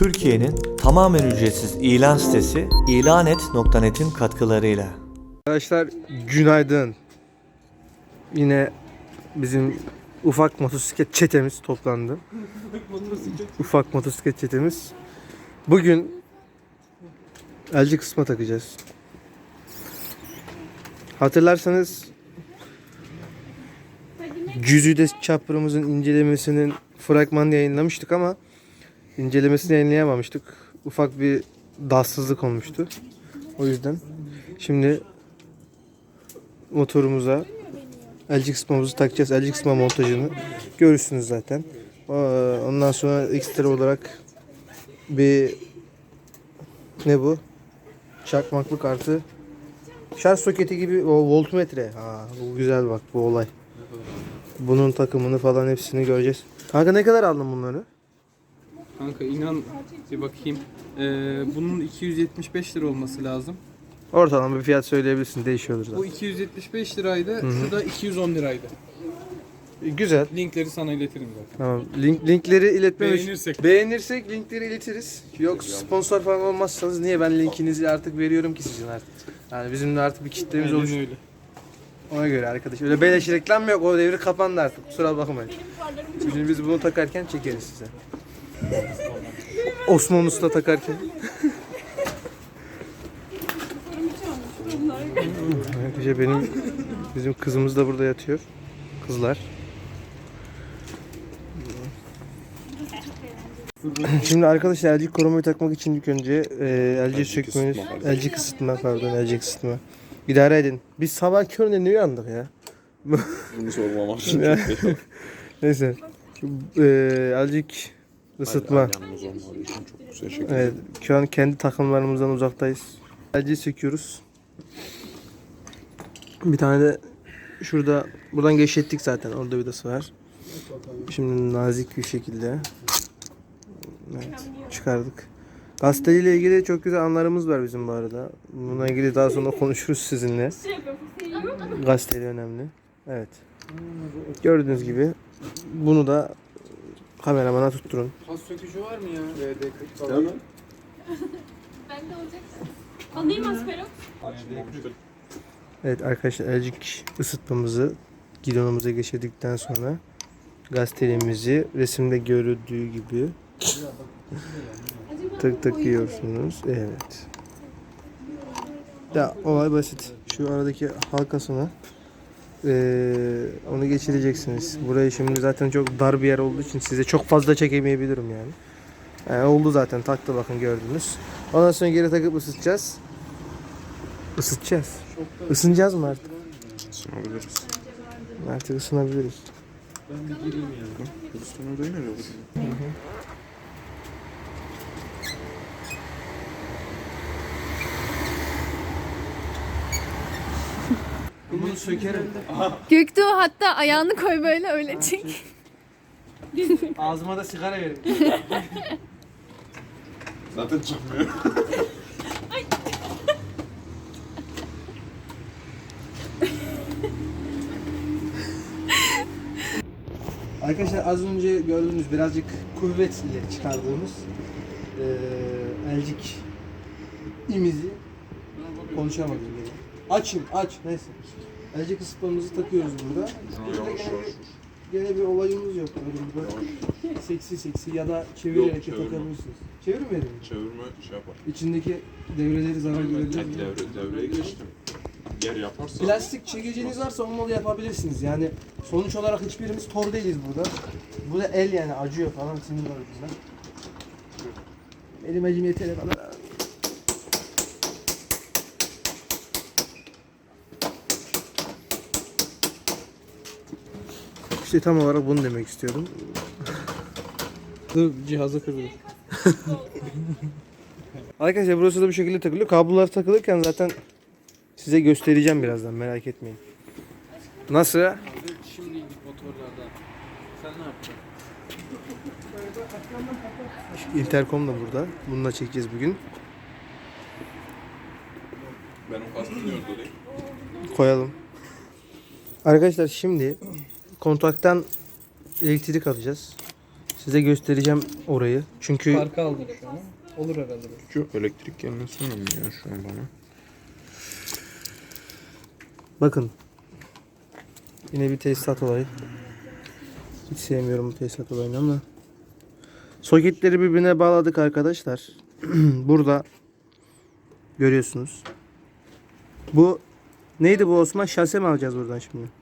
Türkiye'nin tamamen ücretsiz ilan sitesi ilanet.net'in katkılarıyla. Arkadaşlar günaydın. Yine bizim ufak motosiklet çetemiz toplandı. ufak motosiklet çetemiz. Bugün elci kısma takacağız. Hatırlarsanız Güzide çapırımızın incelemesinin fragmanını yayınlamıştık ama incelemesini yayınlayamamıştık. Ufak bir dalsızlık olmuştu. O yüzden şimdi motorumuza elcik kısmamızı takacağız. Elcik kısma montajını görürsünüz zaten. Ee, Ondan sonra ekstra olarak bir ne bu? Çakmaklık artı şarj soketi gibi o voltmetre. Ha, bu güzel bak bu olay. Bunun takımını falan hepsini göreceğiz. Kanka ne kadar aldın bunları? Kanka inan bir bakayım. Ee, bunun 275 lira olması lazım. Ortalama bir fiyat söyleyebilirsin. Değişiyordur Bu zaten. 275 liraydı. Şu da 210 liraydı. Güzel. Linkleri sana iletirim zaten. Tamam. Link, linkleri iletmemiş. Beğenirsek. Beğenirsek linkleri iletiriz. Yok sponsor falan olmazsanız niye ben linkinizi artık veriyorum ki sizin artık. Yani bizim de artık bir kitlemiz Aynen oluştu. öyle. Ona göre arkadaş. Öyle beleş reklam yok. O devri kapandı artık. Kusura bakmayın. Şimdi biz bunu takarken çekeriz size. Osman Usta takarken. Arkadaşlar benim bizim kızımız da burada yatıyor. Kızlar. Şimdi arkadaşlar elcik korumayı takmak için ilk önce e, elci sökmeniz, elcik ısıtma pardon elcik ısıtma. İdare edin. Biz sabah köründe ne uyandık ya? Bunu sormamak için. Neyse. E, elcik ısıtma. Yalnız olmadığı için çok teşekkür ederim. Evet, şu an kendi takımlarımızdan uzaktayız. Elciyi söküyoruz. Bir tane de şurada buradan geçettik zaten. Orada vidası var. Şimdi nazik bir şekilde evet, çıkardık. Gazeteciyle ilgili çok güzel anlarımız var bizim bu arada. Bununla ilgili daha sonra konuşuruz sizinle. Gazeteli önemli. Evet. Gördüğünüz gibi bunu da kameramana tutturun. Pas sökücü var mı ya? VD40 Değil mi? Bende olacak. Alayım aspero. Evet arkadaşlar elcik ısıtmamızı gidonumuza geçirdikten sonra gazetelimizi resimde görüldüğü gibi tık tık yiyorsunuz. Evet. Ya olay basit. Şu aradaki halkasını eee, onu geçireceksiniz. Burayı şimdi zaten çok dar bir yer olduğu için size çok fazla çekemeyebilirim yani. Yani oldu zaten taktı bakın gördünüz. Ondan sonra geri takıp ısıtacağız. Isıtacağız. Isınacağız mı artık? Sunabiliriz. Artık ısınabiliriz. Üstüne değil mi? Bunu sökerim. Göktuğ hatta ayağını koy böyle öyle çek. Ağzıma da sigara verin. Zaten çıkmıyor. Arkadaşlar az önce gördüğünüz birazcık kuvvet ile çıkardığımız eee elcik imizi konuşamadım gene. Açın aç neyse. Elcik ısıtmamızı takıyoruz burada. Yavaş yavaş. Gene bir olayımız yok. Böyle burada seksi seksi ya da çevirerek de çevirme. takabilirsiniz. Çevirmeyelim mi? Çevirme şey yapar. İçindeki devreleri zarar görebilir mi? devre, devreye geçtim. Yer yaparsa Plastik çekiciniz varsa onunla yapabilirsiniz. Yani sonuç olarak hiçbirimiz tor değiliz burada. Bu da el yani acıyor falan sinir var ucunda. Elim acım yeteri kadar. İşte tam olarak bunu demek istiyordum. Dur cihazı kırdı. Arkadaşlar burası da bu şekilde takılıyor. Kablolar takılırken zaten size göstereceğim birazdan merak etmeyin. Nasıl? Şimdi motorlarda. Sen ne yapacaksın? Intercom da burada. Bununla çekeceğiz bugün. ben o kastını. Koyalım. Arkadaşlar şimdi kontaktan elektrik alacağız. Size göstereceğim orayı. Çünkü Farkı aldık şu an. Olur herhalde. Şu elektrik gelmesi önemli ya şu an bana. bakın. Yine bir tesisat olayı. Hiç sevmiyorum bu tesisat olayını ama. Soketleri birbirine bağladık arkadaşlar. Burada görüyorsunuz. Bu neydi bu Osman? Şase mi alacağız buradan şimdi?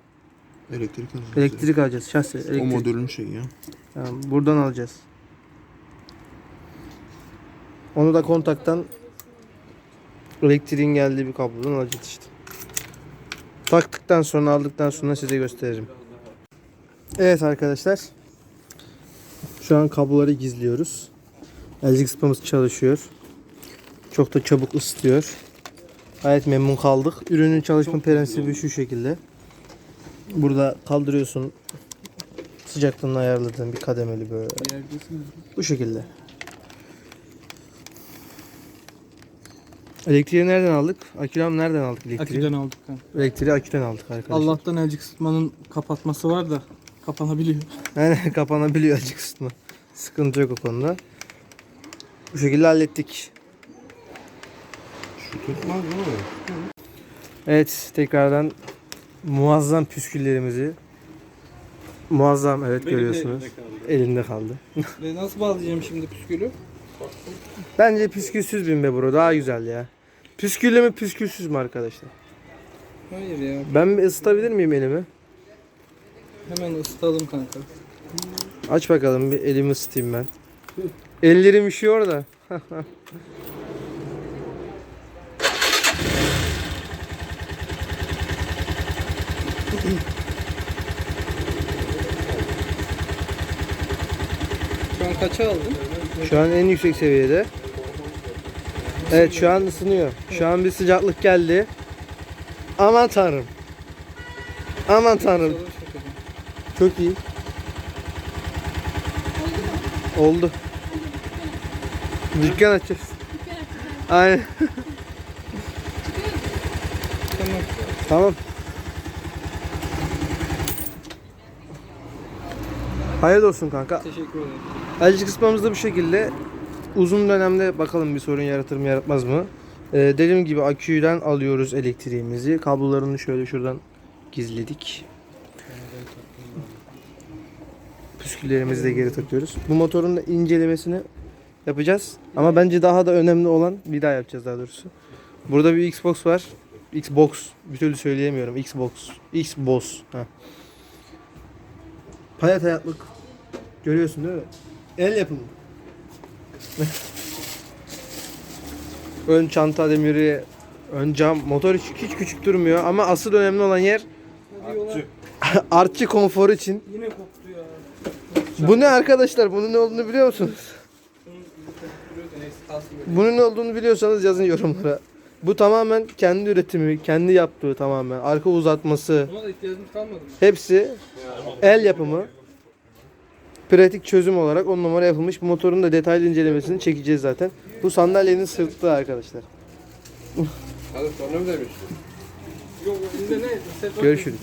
Elektrik alacağız. Elektrik alacağız. O Elektrik. modülün şeyi ya. Tamam, buradan alacağız. Onu da kontaktan elektriğin geldiği bir kablodan alacağız işte. Taktıktan sonra aldıktan sonra size gösteririm. Evet arkadaşlar. Şu an kabloları gizliyoruz. LG ısıtmamız çalışıyor. Çok da çabuk ısıtıyor. Gayet memnun kaldık. Ürünün çalışma prensibi şu şekilde. Burada kaldırıyorsun sıcaklığını ayarladığın bir kademeli böyle. Bu şekilde. Elektriği nereden aldık? Akülam nereden aldık elektriği? Aküden aldık kanka. Elektriği aküden aldık arkadaşlar. Allah'tan elcik ısıtmanın kapatması var da kapanabiliyor. Yani kapanabiliyor açık ısıtma. Sıkıntı yok o konuda. Bu şekilde hallettik. Şu tutmaz mı? Evet tekrardan muazzam püsküllerimizi muazzam evet görüyorsunuz. Elinde kaldı. Ve nasıl bağlayacağım şimdi püskülü? Bence püskülsüz bin be bro daha güzel ya. Püsküllü mü püskülsüz mü arkadaşlar? Hayır ya. Ben bir ısıtabilir miyim elimi? Hemen ısıtalım kanka. Aç bakalım bir elimi ısıtayım ben. Ellerim üşüyor da. Şu an kaça aldın? Şu an en yüksek seviyede. Evet şu an ısınıyor. Şu an bir sıcaklık geldi. Aman tanrım. Aman tanrım. Çok iyi. Oldu. Dükkan açacağız. Aynen. Tamam. Tamam. Hayırlı olsun kanka. Teşekkür ederim. Elcik kısmımız da bu şekilde. Uzun dönemde bakalım bir sorun yaratır mı yaratmaz mı? Ee, dediğim gibi aküden alıyoruz elektriğimizi. Kablolarını şöyle şuradan gizledik. Püsküllerimizi de geri takıyoruz. Bu motorun da incelemesini yapacağız. Ama bence daha da önemli olan bir daha yapacağız daha doğrusu. Burada bir Xbox var. Xbox. Bir türlü söyleyemiyorum. Xbox. Xbox. Ha. Payat hayatlık. Görüyorsun değil mi? El yapımı. ön çanta demiri, ön cam, motor hiç, hiç küçük durmuyor ama asıl önemli olan yer artçı konforu için. Yine koptu ya. Bu ne arkadaşlar? Bunun ne olduğunu biliyor musunuz? Bunun ne olduğunu biliyorsanız yazın yorumlara. Bu tamamen kendi üretimi, kendi yaptığı tamamen. Arka uzatması, Buna da ihtiyacımız kalmadı mı? hepsi el yapımı. Pratik çözüm olarak on numara yapılmış. Bu motorun da detaylı incelemesini çekeceğiz zaten. Bu sandalyenin sırtı arkadaşlar. Hadi sonra mı demiştin? Yok ne? Görüşürüz.